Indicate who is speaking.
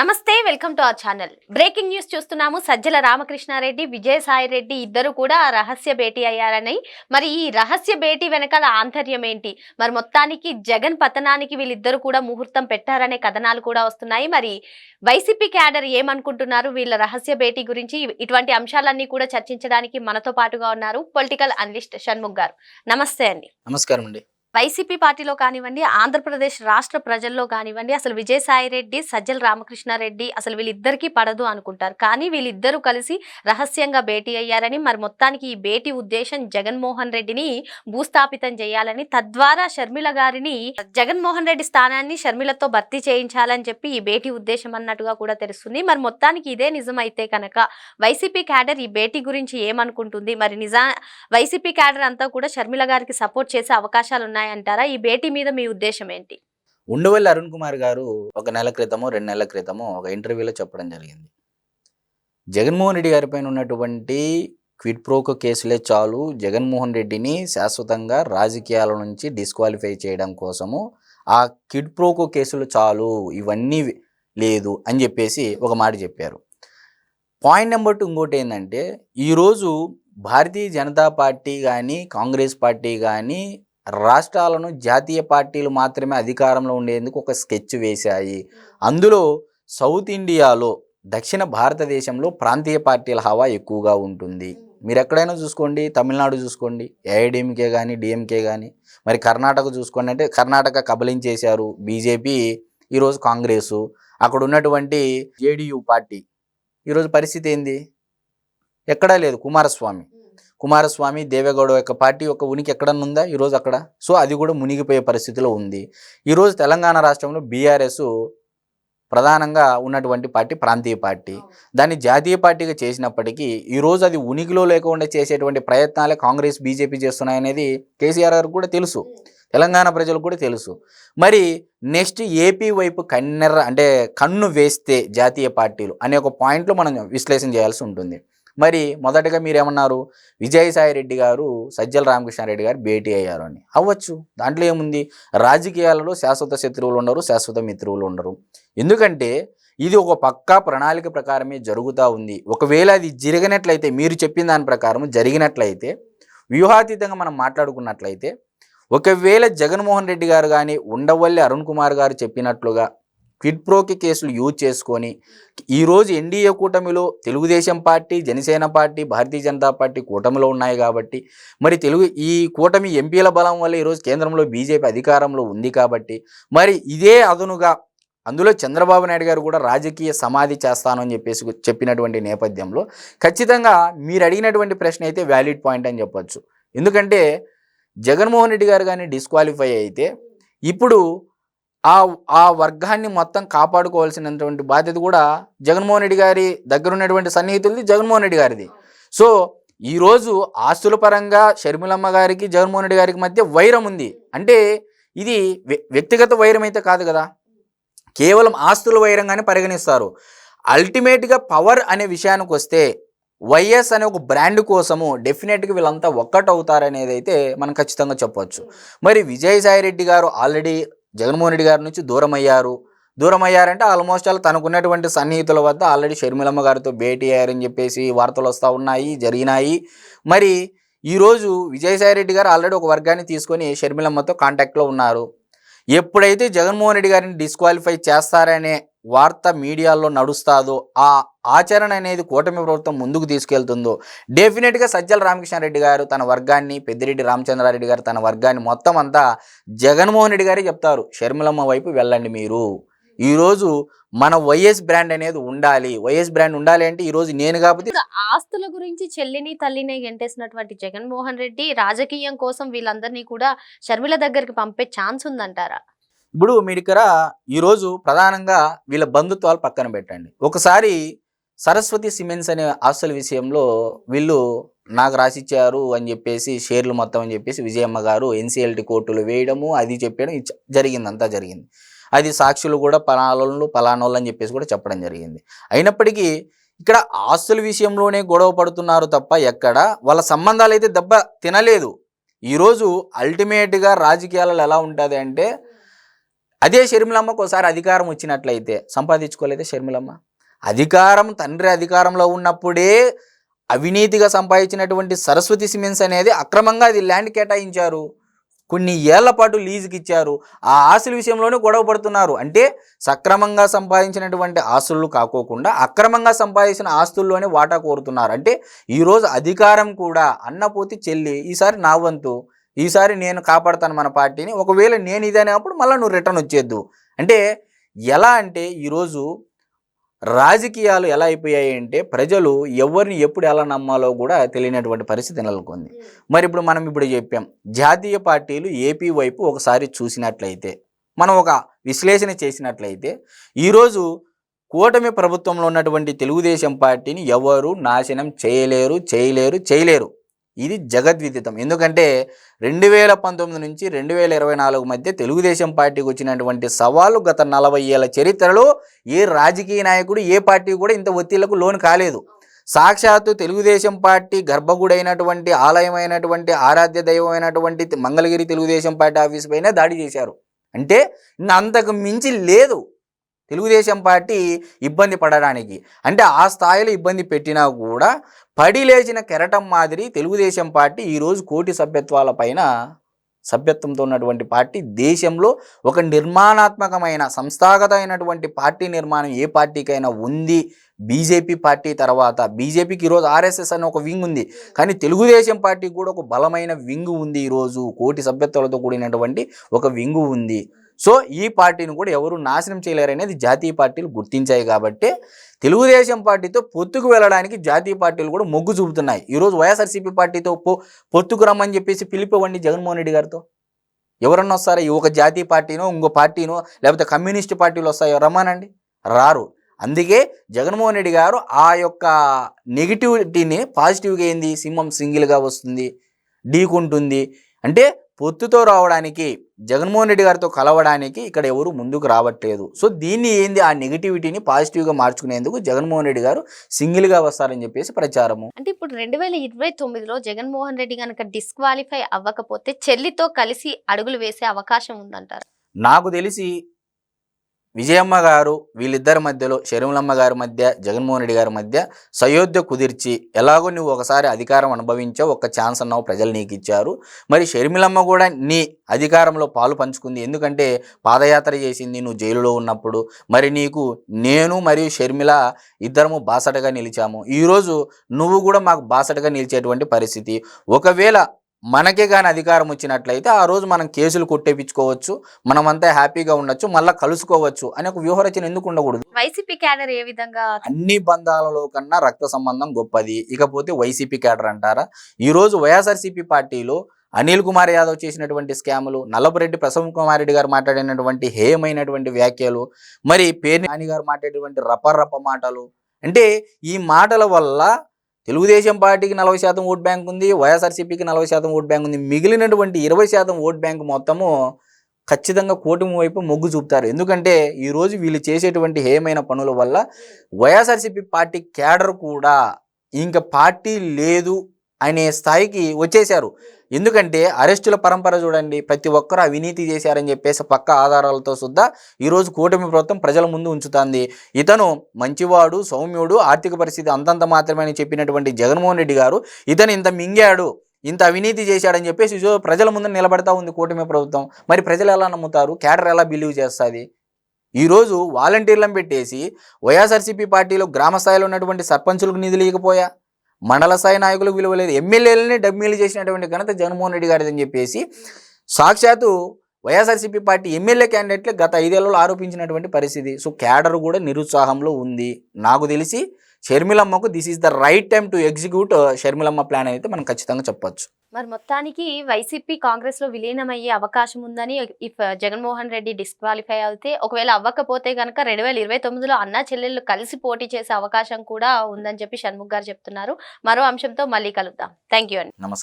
Speaker 1: నమస్తే welcome to our channel. Breaking news చూస్తున్నాము. సజ్జల రామకృష్ణారెడ్డి విజయసాయి రెడ్డి ఇద్దరు కూడా రహస్య భేటీ అయ్యారని. మరి ఈ రహస్య భేటీ వెనకాల ఆంతర్యం ఏంటి? మరి మొత్తానికి జగన్ పతనానికి వీళ్ళిద్దరు కూడా ముహూర్తం పెట్టారనే కథనాలు కూడా వస్తున్నాయి. మరి వైసీపీ క్యాడర్ ఏమనుకుంటున్నారు? వీళ్ళ రహస్య భేటీ గురించి ఇటువంటి అంశాలన్నీ కూడా చర్చించడానికి మనతో పాటుగా ఉన్నారు పొలిటికల్ అనలిస్ట్ షణ్ముఖ్ గారు. నమస్తే అండి.
Speaker 2: నమస్కారం అండి
Speaker 1: వైసీపీ పార్టీలో కానివ్వండి ఆంధ్రప్రదేశ్ రాష్ట్ర ప్రజల్లో కానివ్వండి అసలు విజయసాయి రెడ్డి సజ్జల రామకృష్ణారెడ్డి అసలు వీళ్ళిద్దరికీ పడదు అనుకుంటారు. కానీ వీళ్ళిద్దరూ కలిసి రహస్యంగా భేటీ అయ్యారని మరి మొత్తానికి ఈ భేటీ ఉద్దేశం జగన్మోహన్ రెడ్డిని భూస్థాపితం చేయాలని తద్వారా షర్మిల గారిని జగన్మోహన్ రెడ్డి స్థానాన్ని షర్మిలతో భర్తీ చేయించాలని చెప్పి ఈ భేటీ ఉద్దేశం అన్నట్టుగా కూడా తెలుస్తుంది. మరి మొత్తానికి ఇదే నిజమైతే కనుక వైసీపీ క్యాడర్ ఈ భేటీ గురించి ఏమనుకుంటుంది? మరి నిజా వైసీపీ క్యాడర్ అంతా కూడా షర్మిల గారికి సపోర్ట్ చేసే అవకాశాలు ఉన్నాయి ఉన్నాయంటారా? ఈ భేటీ మీద మీ ఉద్దేశం ఏంటి?
Speaker 2: ఉండవల్లి అరుణ్ కుమార్ గారు ఒక నెల క్రితమో రెండు నెలల క్రితమో ఒక ఇంటర్వ్యూలో చెప్పడం జరిగింది. జగన్మోహన్ రెడ్డి గారి పైన ఉన్నటువంటి క్విడ్ ప్రోకో కేసులే చాలు. జగన్మోహన్ రెడ్డిని శాశ్వతంగా రాజకీయాల నుంచి డిస్క్వాలిఫై చేయడం కోసము ఆ కిడ్ ప్రోకో కేసులు చాలు ఇవన్నీ లేదు అని చెప్పేసి ఒక మాట చెప్పారు. పాయింట్ నెంబర్ టూ ఇంకోటి ఏంటంటే ఈరోజు భారతీయ జనతా పార్టీ కానీ కాంగ్రెస్ పార్టీ కానీ రాష్ట్రాలను జాతీయ పార్టీలు మాత్రమే అధికారంలో ఉండేందుకు ఒక స్కెచ్ వేశాయి. అందులో సౌత్ ఇండియాలో దక్షిణ భారతదేశంలో ప్రాంతీయ పార్టీల హవా ఎక్కువగా ఉంటుంది. మీరు ఎక్కడైనా చూసుకోండి తమిళనాడు చూసుకోండి ఏఐడిఎంకే కానీ డిఎంకే కానీ మరి కర్ణాటక చూసుకోండి అంటే కర్ణాటక కబలించేశారు బీజేపీ ఈరోజు కాంగ్రెసు. అక్కడ ఉన్నటువంటి జేడియు పార్టీ. ఈరోజు పరిస్థితి ఏంది? ఎక్కడా లేదు కుమారస్వామి. కుమారస్వామి దేవేగౌడ యొక్క పార్టీ యొక్క ఉనికి ఎక్కడన్నా ఉందా ఈరోజు అక్కడ. సో అది కూడా మునిగిపోయే పరిస్థితిలో ఉంది. ఈరోజు తెలంగాణ రాష్ట్రంలో బీఆర్ఎస్ ప్రధానంగా ఉన్నటువంటి పార్టీ ప్రాంతీయ పార్టీ. దాన్ని జాతీయ పార్టీగా చేసినప్పటికీ ఈరోజు అది ఉనికిలో లేకుండా చేసేటువంటి ప్రయత్నాలే కాంగ్రెస్ బీజేపీ చేస్తున్నాయనేది కేసీఆర్ గారికి కూడా తెలుసు. తెలంగాణ ప్రజలకు కూడా తెలుసు. మరి నెక్స్ట్ ఏపీ వైపు కన్నెర్ర అంటే కన్ను వేస్తే జాతీయ పార్టీలు అనే ఒక పాయింట్లో మనం విశ్లేషణ చేయాల్సి ఉంటుంది. మరి మొదటగా మీరేమన్నారు? విజయసాయి రెడ్డి గారు సజ్జల రామకృష్ణారెడ్డి గారు భేటీ అయ్యారు అని. అవ్వచ్చు. దాంట్లో ఏముంది? రాజకీయాలలో శాశ్వత శత్రువులు ఉండరు శాశ్వత మిత్రువులు ఉండరు. ఎందుకంటే ఇది ఒక పక్కా ప్రణాళిక ప్రకారమే జరుగుతూ ఉంది. ఒకవేళ అది జరిగినట్లయితే మీరు చెప్పిన దాని ప్రకారం జరిగినట్లయితే వ్యూహాతీతంగా మనం మాట్లాడుకున్నట్లయితే ఒకవేళ జగన్మోహన్ రెడ్డి గారు కానీ ఉండవల్లి అరుణ్ కుమార్ గారు చెప్పినట్లుగా క్విడ్ ప్రోకి కేసులు యూజ్ చేసుకొని ఈరోజు ఎన్డీఏ కూటమిలో Telugu Desam party Janasena party Bharatiya Janata party కూటమిలో ఉన్నాయి కాబట్టి మరి తెలుగు ఈ కూటమి ఎంపీల బలం వల్ల ఈరోజు కేంద్రంలో బీజేపీ అధికారంలో ఉంది కాబట్టి మరి ఇదే అదునుగా అందులో చంద్రబాబు నాయుడు గారు కూడా రాజకీయ సమాధి చేస్తాను అని చెప్పేసి చెప్పినటువంటి నేపథ్యంలో ఖచ్చితంగా మీరు అడిగినటువంటి ప్రశ్న అయితే వ్యాలిడ్ పాయింట్ అని చెప్పొచ్చు. ఎందుకంటే జగన్మోహన్ రెడ్డి గారు కానీ డిస్క్వాలిఫై అయితే ఇప్పుడు ఆ ఆ వర్గాన్ని మొత్తం కాపాడుకోవాల్సినటువంటి బాధ్యత కూడా జగన్మోహన్ రెడ్డి గారి దగ్గర ఉన్నటువంటి సన్నిహితులది జగన్మోహన్ రెడ్డి గారిది. సో ఈరోజు ఆస్తుల పరంగా షర్మిలమ్మ గారికి జగన్మోహన్ రెడ్డి గారికి మధ్య వైరం ఉంది. అంటే ఇది వ్య- వ్యక్తిగత వైరం అయితే కాదు కదా. కేవలం ఆస్తుల వైరంగానే పరిగణిస్తారు. అల్టిమేట్గా పవర్ అనే విషయానికి వస్తే వైఎస్ అనే ఒక బ్రాండ్ కోసము డెఫినెట్గా వీళ్ళంతా ఒక్కటవుతారనేది అయితే మనం ఖచ్చితంగా చెప్పవచ్చు మరి విజయసాయి రెడ్డి గారు ఆల్రెడీ జగన్మోహన్ రెడ్డి గారి నుంచి దూరం అయ్యారు దూరం అయ్యారంటే ఆల్మోస్ట్ ఆల్ తనకున్నటువంటి సన్నిహితుల వద్ద ఆల్రెడీ షర్మిలమ్మ గారితో భేటీ అయ్యారని చెప్పేసి వార్తలు వస్తూ ఉన్నాయి జరిగినాయి. మరి ఈరోజు విజయసాయి రెడ్డి గారు ఆల్రెడీ ఒక వర్గాన్ని తీసుకొని షర్మిలమ్మతో కాంటాక్ట్లో ఉన్నారు. ఎప్పుడైతే జగన్మోహన్ రెడ్డి గారిని డిస్క్వాలిఫై చేస్తారనే వార్త మీడియాలో నడుస్తాదో ఆ ఆచరణ అనేది కూటమి ప్రభుత్వం ముందుకు తీసుకెళ్తుందో డెఫినెట్గా సజ్జల రామకృష్ణారెడ్డి గారు తన వర్గాన్ని పెద్దిరెడ్డి రామచంద్రారెడ్డి గారు తన వర్గాన్ని మొత్తం అంతా జగన్మోహన్ రెడ్డి గారే చెప్తారు. షర్మిలమ్మ వైపు వెళ్ళండి మీరు. ఈరోజు మన వైఎస్ బ్రాండ్ అనేది ఉండాలి. వైఎస్ బ్రాండ్ ఉండాలి అంటే ఈరోజు నేను కాకపోతే
Speaker 1: ఆస్తుల గురించి చెల్లిని తల్లిని గెంటేసినటువంటి జగన్మోహన్ రెడ్డి రాజకీయం కోసం వీళ్ళందరినీ కూడా షర్మిల దగ్గరికి పంపే ఛాన్స్ ఉందంటారా?
Speaker 2: ఇప్పుడు మీ దగ్గర ఈరోజు ప్రధానంగా వీళ్ళ బంధుత్వాలు పక్కన పెట్టండి. ఒకసారి సరస్వతి సిమెంట్స్ అనే ఆస్తుల విషయంలో వీళ్ళు నాకు రాసిచ్చారు అని చెప్పేసి షేర్లు మొత్తం అని చెప్పేసి విజయమ్మ గారు ఎన్సీఎల్టీ కోర్టులు వేయడము అది చెప్పడం జరిగింది అంతా జరిగింది. అది సాక్షులు కూడా పలానోళ్ళు పలానోళ్ళు అని చెప్పేసి కూడా చెప్పడం జరిగింది. అయినప్పటికీ ఇక్కడ ఆస్తుల విషయంలోనే గొడవ పడుతున్నారు తప్ప ఎక్కడ వాళ్ళ సంబంధాలు అయితే దెబ్బ తినలేదు. ఈరోజు అల్టిమేట్గా రాజకీయాలలో ఎలా ఉంటుంది అంటే అదే షర్మిలమ్మకు ఒకసారి అధికారం వచ్చినట్లయితే సంపాదించుకోలేదే షర్మిలమ్మ? అధికారం తండ్రి అధికారంలో ఉన్నప్పుడే అవినీతిగా సంపాదించినటువంటి సరస్వతి సిమెంట్స్ అనేది అక్రమంగా అది ల్యాండ్ కేటాయించారు. కొన్ని ఏళ్ళ పాటు లీజుకి ఇచ్చారు ఆ ఆస్తుల విషయంలోనే గొడవ పడుతున్నారు. అంటే సక్రమంగా సంపాదించినటువంటి ఆస్తులు కాకోకుండా అక్రమంగా సంపాదించిన ఆస్తుల్లోనే వాటా కోరుతున్నారు. అంటే ఈరోజు అధికారం కూడా అన్నపోతి చెల్లి ఈసారి నా వంతు ఈసారి నేను కాపాడతాను మన పార్టీని. ఒకవేళ నేను ఇదనేప్పుడు మళ్ళీ నువ్వు రిటర్న్ వచ్చేద్దు అంటే ఎలా అంటే ఈరోజు రాజకీయాలు ఎలా అయిపోయాయి అంటే ప్రజలు ఎవరిని ఎప్పుడు ఎలా నమ్మాలో కూడా తెలియనటువంటి పరిస్థితి నెలకొంది. మరి ఇప్పుడు మనం ఇప్పుడు చెప్పాం జాతీయ పార్టీలు ఏపీ వైపు ఒకసారి చూసినట్లయితే మనం ఒక విశ్లేషణ చేసినట్లయితే ఈరోజు కూటమి ప్రభుత్వంలో ఉన్నటువంటి తెలుగుదేశం పార్టీని ఎవరు నాశనం చేయలేరు చేయలేరు చేయలేరు. ఇది జగద్విదితం. ఎందుకంటే రెండు వేల పంతొమ్మిది నుంచి రెండు వేల ఇరవై నాలుగు మధ్య తెలుగుదేశం పార్టీకి వచ్చినటువంటి సవాలు గత నలభై ఏళ్ళ చరిత్రలో ఏ రాజకీయ నాయకుడు ఏ పార్టీ కూడా ఇంత ఒత్తిళ్ళకు లోను కాలేదు. సాక్షాత్తు తెలుగుదేశం పార్టీ గర్భగుడైనటువంటి ఆలయమైనటువంటి ఆరాధ్య దైవమైనటువంటి మంగళగిరి తెలుగుదేశం పార్టీ ఆఫీస్ పైన దాడి చేశారు. అంటే అంతకు మించి లేదు. తెలుగుదేశం పార్టీ ఇబ్బంది పడడానికి. అంటే ఆ స్థాయిలో ఇబ్బంది పెట్టినా కూడా పడి లేచిన కెరటం మాదిరి తెలుగుదేశం పార్టీ ఈరోజు కోటి సభ్యత్వాల పైన సభ్యత్వంతో ఉన్నటువంటి పార్టీ. దేశంలో ఒక నిర్మాణాత్మకమైన సంస్థాగతమైనటువంటి పార్టీ నిర్మాణం ఏ పార్టీకైనా ఉంది. బీజేపీ పార్టీ తర్వాత బీజేపీకి ఈరోజు ఆర్ఎస్ఎస్ అనే ఒక వింగ్ ఉంది. కానీ తెలుగుదేశం పార్టీకి కూడా ఒక బలమైన వింగ్ ఉంది ఈరోజు కోటి సభ్యత్వాలతో కూడినటువంటి ఒక వింగు ఉంది. సో ఈ పార్టీని కూడా ఎవరు నాశనం చేయలేరనేది జాతీయ పార్టీలు గుర్తించాయి కాబట్టి తెలుగుదేశం పార్టీతో పొత్తుకు వెళ్ళడానికి జాతీయ పార్టీలు కూడా మొగ్గు చూపుతున్నాయి. ఈరోజు వైఎస్ఆర్సీపీ పార్టీతో పొ పొత్తుకు రమ్మని చెప్పేసి పిలిపివ్వండి జగన్మోహన్ రెడ్డి గారితో. ఎవరన్నా వస్తారా? ఈ ఒక జాతీయ పార్టీనో ఇంకో పార్టీనో లేకపోతే కమ్యూనిస్ట్ పార్టీలు వస్తాయో? రమ్మనండి. రారు. అందుకే జగన్మోహన్ రెడ్డి గారు ఆ యొక్క నెగిటివిటీని పాజిటివ్గా ఏంది? సింహం సింగిల్గా వస్తుంది. ఢీకుంటుంది. అంటే పొత్తుతో రావడానికి జగన్మోహన్ రెడ్డి గారితో కలవడానికి ఇక్కడ ఎవరు ముందుకు రావట్లేదు. సో దీన్ని ఏంది ఆ నెగిటివిటీని పాజిటివ్గా మార్చుకునేందుకు జగన్మోహన్ రెడ్డి గారు సింగిల్గా వస్తారని చెప్పేసి ప్రచారము.
Speaker 1: అంటే ఇప్పుడు రెండు వేల ఇరవై తొమ్మిదిలో జగన్మోహన్ రెడ్డి కనుక డిస్క్వాలిఫై అవ్వకపోతే చెల్లితో కలిసి అడుగులు వేసే అవకాశం ఉందంటారు.
Speaker 2: నాకు తెలిసి విజయమ్మ గారు వీళ్ళిద్దరి మధ్యలో షర్మిలమ్మ గారి మధ్య జగన్మోహన్ రెడ్డి గారి మధ్య సయోధ్య కుదిర్చి ఎలాగో నువ్వు ఒకసారి అధికారం అనుభవించావు ఒక ఛాన్స్ అన్నావు ప్రజలు నీకు ఇచ్చారు. మరి షర్మిలమ్మ కూడా నీ అధికారంలో పాలు పంచుకుంది. ఎందుకంటే పాదయాత్ర చేసింది నువ్వు జైలులో ఉన్నప్పుడు. మరి నీకు నేను మరియు షర్మిల ఇద్దరము బాసటగా నిలిచాము. ఈరోజు నువ్వు కూడా మాకు బాసటగా నిలిచేటువంటి పరిస్థితి. ఒకవేళ మనకే కానీ అధికారం వచ్చినట్లయితే ఆ రోజు మనం కేసులు కొట్టేపించుకోవచ్చు మనమంతా హ్యాపీగా ఉండొచ్చు మళ్ళీ కలుసుకోవచ్చు అనే ఒక వ్యూహరచన ఎందుకు ఉండకూడదు?
Speaker 1: వైసీపీ క్యాడర్ ఏ విధంగా
Speaker 2: అన్ని బంధాలలో కన్నా రక్త సంబంధం గొప్పది. ఇకపోతే వైసీపీ క్యాడర్ అంటారా? ఈరోజు వైఎస్ఆర్సీపీ పార్టీలో అనిల్ కుమార్ యాదవ్ చేసినటువంటి స్కాములు నల్లపురెడ్డి ప్రసన్న కుమార్ రెడ్డి గారు మాట్లాడినటువంటి హేయమైనటువంటి వ్యాఖ్యలు మరి పేర్ని నాని గారు మాట్లాడేటువంటి రప రప మాటలు అంటే ఈ మాటల వల్ల తెలుగుదేశం పార్టీకి నలభై శాతం ఓట్ బ్యాంక్ ఉంది వైఎస్ఆర్సీపీకి నలభై శాతం ఓట్ బ్యాంక్ ఉంది. మిగిలినటువంటి ఇరవై శాతం ఓట్ బ్యాంక్ మొత్తము ఖచ్చితంగా కూటమి వైపు మొగ్గు చూపుతారు. ఎందుకంటే ఈరోజు వీళ్ళు చేసేటువంటి హేయమైన పనుల వల్ల వైఎస్ఆర్సీపీ పార్టీ క్యాడర్ కూడా ఇంకా పార్టీ లేదు అనే స్థాయికి వచ్చేశారు. ఎందుకంటే అరెస్టుల పరంపర చూడండి ప్రతి ఒక్కరు అవినీతి చేశారని చెప్పేసి పక్క ఆధారాలతో సుద్దా ఈరోజు కూటమి ప్రభుత్వం ప్రజల ముందు ఉంచుతుంది. ఇతను మంచివాడు సౌమ్యుడు ఆర్థిక పరిస్థితి అంతంత మాత్రమే అని చెప్పినటువంటి జగన్మోహన్ రెడ్డి గారు ఇతను ఇంత మింగాడు ఇంత అవినీతి చేశాడని చెప్పేసి ప్రజల ముందు నిలబడతా ఉంది కూటమి ప్రభుత్వం. మరి ప్రజలు ఎలా నమ్ముతారు? క్యాడర్ ఎలా బిలీవ్ చేస్తుంది? ఈరోజు వాలంటీర్లను పెట్టేసి వైఎస్ఆర్సీపీ పార్టీలో గ్రామ స్థాయిలో ఉన్నటువంటి సర్పంచులకు నిధులు ఇకపోయా మండల స్థాయి నాయకులకు విలువ లేదు. ఎమ్మెల్యేలని డమ్మీలు చేసినటువంటి ఘనత జగన్మోహన్ రెడ్డి గారిదని చెప్పేసి సాక్షాత్తు వైఎస్ఆర్సీపీ పార్టీ ఎమ్మెల్యే క్యాండిడేట్లు గత ఐదేళ్ళలో ఆరోపించినటువంటి పరిస్థితి. సో క్యాడర్ కూడా నిరుత్సాహంలో ఉంది. నాకు తెలిసి షర్మిలమ్మకు this is the right time to execute Sharmilamma plan అయితే మనం ఖచ్చితంగా చెప్పొచ్చు.
Speaker 1: మరి మొత్తానికి వైసీపీ కాంగ్రెస్లో విలీనమయ్యే అవకాశం ఉందని ఇఫ్ జగన్మోహన్ రెడ్డి డిస్క్వాలిఫై అయితే ఒకవేళ అవ్వకపోతే కనుక రెండు వేల ఇరవై తొమ్మిదిలో అన్నా చెల్లెళ్ళు కలిసి పోటీ చేసే అవకాశం కూడా ఉందని చెప్పి షణ్ముఖ్ గారు చెప్తున్నారు. మరో అంశంతో మళ్ళీ కలుద్దాం. థ్యాంక్ యూ అండి.
Speaker 2: నమస్కారం